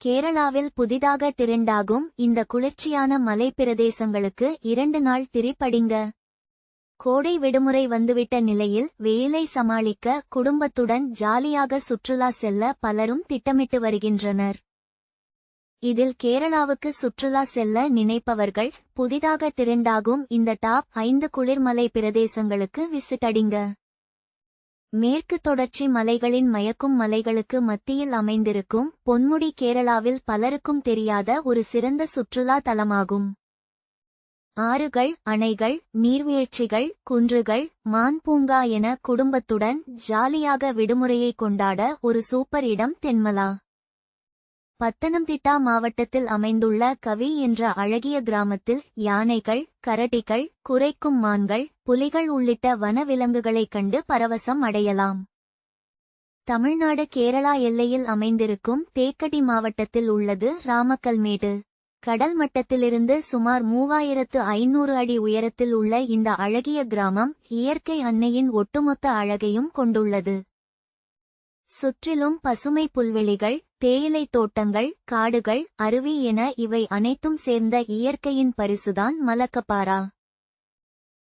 கேரளாவில் புதிதாக திரண்டாகும் இந்த குளிர்ச்சியான மலைப்பிரதேசங்களுக்கு இரண்டு நாள் திரிப்படிங்க கோடை விடுமுறை வந்துவிட்ட நிலையில் வெயிலை சமாளிக்க குடும்பத்துடன் ஜாலியாக சுற்றுலா செல்ல பலரும் திட்டமிட்டு வருகின்றனர். இதில் கேரளாவுக்கு சுற்றுலா செல்ல நினைப்பவர்கள் புதிதாக திரண்டாகும் இந்த டாப் ஐந்து குளிர்மலை பிரதேசங்களுக்கு விசிட்டடிங்க. மேற்கு தொடர்ச்சி மலைகளின் மயக்கும் மலைகளுக்கு மத்தியில் அமைந்திருக்கும் பொன்முடி கேரளாவில் பலருக்கும் தெரியாத ஒரு சிறந்த சுற்றுலா தலமாகும். ஆறுகள் அணைகள் நீர்வீழ்ச்சிகள் குன்றுகள் மான் பூங்கா என குடும்பத்துடன் ஜாலியாக விடுமுறையை கொண்டாட ஒரு சூப்பர் இடம் தென்மலா. பத்தனம்திட்டா மாவட்டத்தில் அமைந்துள்ள கவி என்ற அழகிய கிராமத்தில் யானைகள் கரடிகள் குறைக்கும் மான்கள் புலிகள் உள்ளிட்ட வனவிலங்குகளைக் கண்டு பரவசம் அடையலாம். தமிழ்நாடு கேரளா எல்லையில் அமைந்திருக்கும் தேக்கடி மாவட்டத்தில் உள்ளது ராமக்கல்மேடு. கடல் மட்டத்திலிருந்து சுமார் மூவாயிரத்து ஐநூறு அடி உயரத்தில் உள்ள இந்த அழகிய கிராமம் இயற்கை அன்னையின் ஒட்டுமொத்த அழகையும் கொண்டுள்ளது. சுற்றிலும் பசுமை புல்வெளிகள் தேயிலை தோட்டங்கள் காடுகள் அருவி என இவை அனைத்தும் சேர்ந்த இயற்கையின் பரிசுதான் மலக்கப்பாரா